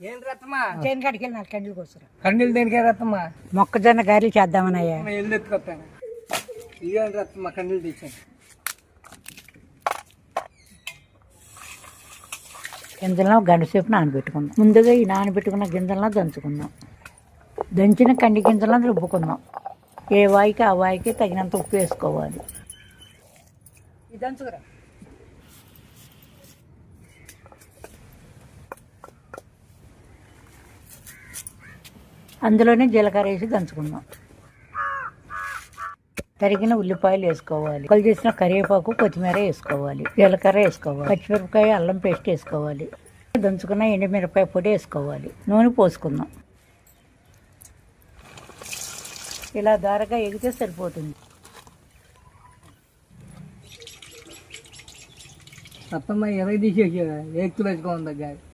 ఏం చేను కాడికి వెళ్ళి నాలుగు కండ్లు కోసరా కండీలు దేనికే రత్నమా? మొక్కజొన్న గారెలు చేద్దామనయ్యా. ఎల్లు ఎత్తుకొస్తాను ఇదేం రత్నమా కండీలు తెచ్చాను గింజలను గంట సేపు నానబెట్టుకుందాం. ముందుగా ఈ నానబెట్టుకున్న గింజలను దంచుకుందాం. దంచిన కండి గింజలను రుబ్బుకుందాం. ఏ వాయికి ఆ వాయికి తగినంత ఉప్పు వేసుకోవాలి. దంచుకురా. అందులోనే జీలకర్ర వేసి దంచుకుందాం. తరిగిన ఉల్లిపాయలు వేసుకోవాలి. ముక్కలు చేసిన కరివేపాకు కొత్తిమీర వేసుకోవాలి. జీలకర్ర వేసుకోవాలి. పచ్చిమిరపకాయ అల్లం పేస్ట్ వేసుకోవాలి. దంచుకున్న ఎండుమిరపకాయ పొడి వేసుకోవాలి. నూనె పోసుకుందాం. ఇలా దారగా ఎగితే సరిపోతుంది. మొత్తం ఎరగ తీసేసి ఎక్కువ వేసుకోండి దగ్గర.